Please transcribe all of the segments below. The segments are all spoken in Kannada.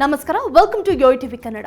ನಮಸ್ಕಾರ welcome to Yo TV Kannada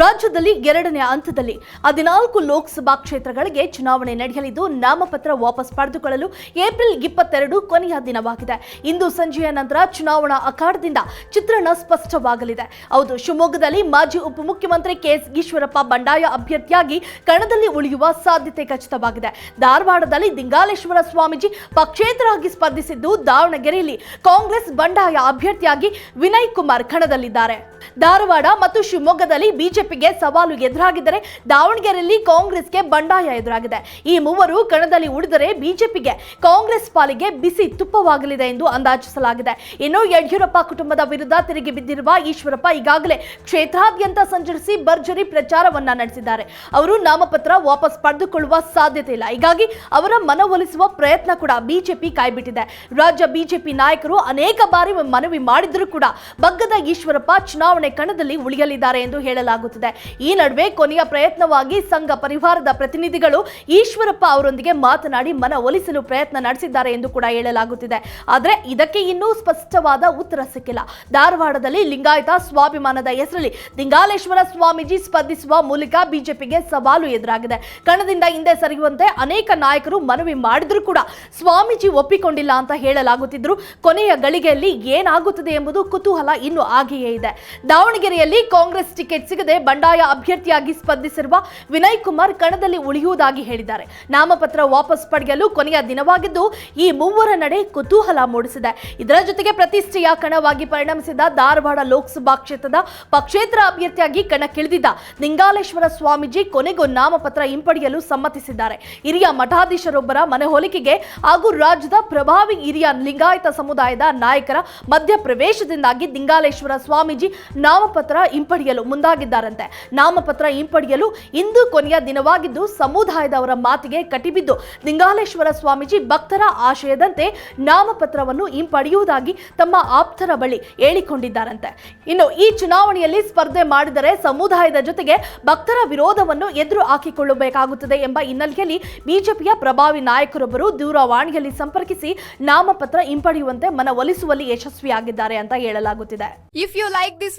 ರಾಜ್ಯದಲ್ಲಿ ಎರಡನೇ ಹಂತದಲ್ಲಿ ಹದಿನಾಲ್ಕು ಲೋಕಸಭಾ ಕ್ಷೇತ್ರಗಳಿಗೆ ಚುನಾವಣೆ ನಡೆಯಲಿದ್ದು, ನಾಮಪತ್ರ ವಾಪಸ್ ಪಡೆದುಕೊಳ್ಳಲು ಏಪ್ರಿಲ್ ಇಪ್ಪತ್ತೆರಡು ಕೊನೆಯ ದಿನವಾಗಿದೆ. ಇಂದು ಸಂಜೆಯ ನಂತರ ಚುನಾವಣಾ ಅಖಾಡದಿಂದ ಚಿತ್ರಣ ಸ್ಪಷ್ಟವಾಗಲಿದೆ. ಹೌದು, ಶಿವಮೊಗ್ಗದಲ್ಲಿ ಮಾಜಿ ಉಪಮುಖ್ಯಮಂತ್ರಿ ಕೆಎಸ್ ಈಶ್ವರಪ್ಪ ಬಂಡಾಯ ಅಭ್ಯರ್ಥಿಯಾಗಿ ಕಣದಲ್ಲಿ ಉಳಿಯುವ ಸಾಧ್ಯತೆ ಖಚಿತವಾಗಿದೆ. ಧಾರವಾಡದಲ್ಲಿ ದಿಂಗಾಲೇಶ್ವರ ಸ್ವಾಮೀಜಿ ಪಕ್ಷೇತರಾಗಿ ಸ್ಪರ್ಧಿಸಿದ್ದು ದಾವಣಗೆರೆಯಲ್ಲಿ ಕಾಂಗ್ರೆಸ್ ಬಂಡಾಯ ಅಭ್ಯರ್ಥಿಯಾಗಿ ವಿನಯ್ ಕುಮಾರ್ ಕಣದಲ್ಲಿದ್ದಾರೆ. ಧಾರವಾಡ ಮತ್ತು ಶಿವಮೊಗ್ಗದಲ್ಲಿ ಬಿಜೆಪಿಗೆ ಸವಾಲು ಎದುರಾಗಿದ್ದರೆ ದಾವಣಗೆರೆಯಲ್ಲಿ ಕಾಂಗ್ರೆಸ್ಗೆ ಬಂಡಾಯ ಎದುರಾಗಿದೆ. ಈ ಮೂವರು ಕಣದಲ್ಲಿ ಉಳಿದರೆ ಬಿಜೆಪಿಗೆ ಕಾಂಗ್ರೆಸ್ ಪಾಲಿಗೆ ಬಿಸಿ ತುಪ್ಪವಾಗಲಿದೆ ಎಂದು ಅಂದಾಜಿಸಲಾಗಿದೆ. ಇನ್ನು ಯಡಿಯೂರಪ್ಪ ಕುಟುಂಬದ ವಿರುದ್ಧ ತಿರುಗಿ ಬಿದ್ದಿರುವ ಈಶ್ವರಪ್ಪ ಈಗಾಗಲೇ ಕ್ಷೇತ್ರಾದ್ಯಂತ ಸಂಚರಿಸಿ ಭರ್ಜರಿ ಪ್ರಚಾರವನ್ನ ನಡೆಸಿದ್ದಾರೆ. ಅವರು ನಾಮಪತ್ರ ವಾಪಸ್ ಪಡೆದುಕೊಳ್ಳುವ ಸಾಧ್ಯತೆ ಇಲ್ಲ. ಹೀಗಾಗಿ ಅವರ ಮನವೊಲಿಸುವ ಪ್ರಯತ್ನ ಕೂಡ ಬಿಜೆಪಿ ಕಾಯ್ಬಿಟ್ಟಿದೆ. ರಾಜ್ಯ ಬಿಜೆಪಿ ನಾಯಕರು ಅನೇಕ ಬಾರಿ ಮನವಿ ಮಾಡಿದರೂ ಕೂಡ ಬಗ್ಗದ ಈಶ್ವರಪ್ಪ ಚುನಾವಣೆ ಕಣದಲ್ಲಿ ಉಳಿಯಲಿದ್ದಾರೆ ಎಂದು ಹೇಳಲಾಗುತ್ತಿದೆ. ಈ ನಡುವೆ ಕೊನೆಯ ಪ್ರಯತ್ನವಾಗಿ ಸಂಘ ಪರಿವಾರದ ಪ್ರತಿನಿಧಿಗಳು ಈಶ್ವರಪ್ಪ ಅವರೊಂದಿಗೆ ಮಾತನಾಡಿ ಮನವೊಲಿಸಲು ಪ್ರಯತ್ನ ನಡೆಸಿದ್ದಾರೆ ಎಂದು ಕೂಡ ಹೇಳಲಾಗುತ್ತಿದೆ. ಆದರೆ ಇದಕ್ಕೆ ಇನ್ನೂ ಸ್ಪಷ್ಟವಾದ ಉತ್ತರ ಸಿಕ್ಕಿಲ್ಲ. ಧಾರವಾಡದಲ್ಲಿ ಲಿಂಗಾಯತ ಸ್ವಾಭಿಮಾನದ ಹೆಸರಲ್ಲಿ ಲಿಂಗಾಲೇಶ್ವರ ಸ್ವಾಮೀಜಿ ಸ್ಪರ್ಧಿಸುವ ಮೂಲಕ ಬಿಜೆಪಿಗೆ ಸವಾಲು ಎದುರಾಗಿದೆ. ಕಣದಿಂದ ಹಿಂದೆ ಸರಿಯುವಂತೆ ಅನೇಕ ನಾಯಕರು ಮನವಿ ಮಾಡಿದ್ರು ಕೂಡ ಸ್ವಾಮೀಜಿ ಒಪ್ಪಿಕೊಂಡಿಲ್ಲ ಅಂತ ಹೇಳಲಾಗುತ್ತಿದ್ರು ಕೊನೆಯ ಗಳಿಗೆಯಲ್ಲಿ ಏನಾಗುತ್ತದೆ ಎಂಬುದು ಕುತೂಹಲ ಇನ್ನು ಹಾಗೆಯೇ ಇದೆ. ದಾವಣಗೆರೆಯಲ್ಲಿ ಕಾಂಗ್ರೆಸ್ ಟಿಕೆಟ್ ಸಿಗದೆ ಬಂಡಾಯ ಅಭ್ಯರ್ಥಿಯಾಗಿ ಸ್ಪರ್ಧಿಸಿರುವ ವಿನಯ್ ಕುಮಾರ್ ಕಣದಲ್ಲಿ ಉಳಿಯುವುದಾಗಿ ಹೇಳಿದ್ದಾರೆ. ನಾಮಪತ್ರ ವಾಪಸ್ ಪಡೆಯಲು ಕೊನೆಯ ದಿನವಾಗಿದ್ದು, ಈ ಮೂವರ ನಡೆ ಕುತೂಹಲ ಮೂಡಿಸಿದೆ. ಇದರ ಜೊತೆಗೆ ಪ್ರತಿಷ್ಠೆಯ ಕಣವಾಗಿ ಪರಿಣಮಿಸಿದ ಧಾರವಾಡ ಲೋಕಸಭಾ ಕ್ಷೇತ್ರದ ಪಕ್ಷೇತರ ಅಭ್ಯರ್ಥಿಯಾಗಿ ಕಣಕ್ಕಿಳಿದಿದ್ದ ನಿಂಗಾಲೇಶ್ವರ ಸ್ವಾಮೀಜಿ ಕೊನೆಗೂ ನಾಮಪತ್ರ ಹಿಂಪಡೆಯಲು ಸಮ್ಮತಿಸಿದ್ದಾರೆ. ಹಿರಿಯ ಮಠಾಧೀಶರೊಬ್ಬರ ಮನೆಹೊಲಿಕೆಗೆ ಹಾಗೂ ರಾಜ್ಯದ ಪ್ರಭಾವಿ ಹಿರಿಯ ಲಿಂಗಾಯತ ಸಮುದಾಯದ ನಾಯಕರ ಮಧ್ಯಪ್ರವೇಶದಿಂದಾಗಿ ದಿಂಗಾಲೇಶ್ವರ ಸ್ವಾಮೀಜಿ ನಾಮಪತ್ರ ಹಿಂಪಡೆಯಲು ಮುಂದಾಗಿದ್ದಾರಂತೆ. ನಾಮಪತ್ರ ಹಿಂಪಡೆಯಲು ಇಂದು ಕೊನೆಯ ದಿನವಾಗಿದ್ದು ಸಮುದಾಯದವರ ಮಾತಿಗೆ ಕಟಿಬಿದ್ದು ಲಿಂಗಾಲೇಶ್ವರ ಸ್ವಾಮೀಜಿ ಭಕ್ತರ ಆಶಯದಂತೆ ನಾಮಪತ್ರವನ್ನು ಹಿಂಪಡೆಯುವುದಾಗಿ ತಮ್ಮ ಆಪ್ತರ ಬಳಿ ಹೇಳಿಕೊಂಡಿದ್ದಾರಂತೆ. ಇನ್ನು ಈ ಚುನಾವಣೆಯಲ್ಲಿ ಸ್ಪರ್ಧೆ ಮಾಡಿದರೆ ಸಮುದಾಯದ ಜೊತೆಗೆ ಭಕ್ತರ ವಿರೋಧವನ್ನು ಎದುರು ಹಾಕಿಕೊಳ್ಳಬೇಕಾಗುತ್ತದೆ ಎಂಬ ಹಿನ್ನೆಲೆಯಲ್ಲಿ ಬಿಜೆಪಿಯ ಪ್ರಭಾವಿ ನಾಯಕರೊಬ್ಬರು ದೂರವಾಣಿಯಲ್ಲಿ ಸಂಪರ್ಕಿಸಿ ನಾಮಪತ್ರ ಹಿಂಪಡೆಯುವಂತೆ ಮನವೊಲಿಸುವಲ್ಲಿ ಯಶಸ್ವಿಯಾಗಿದ್ದಾರೆ ಅಂತ ಹೇಳಲಾಗುತ್ತಿದೆ. If you like this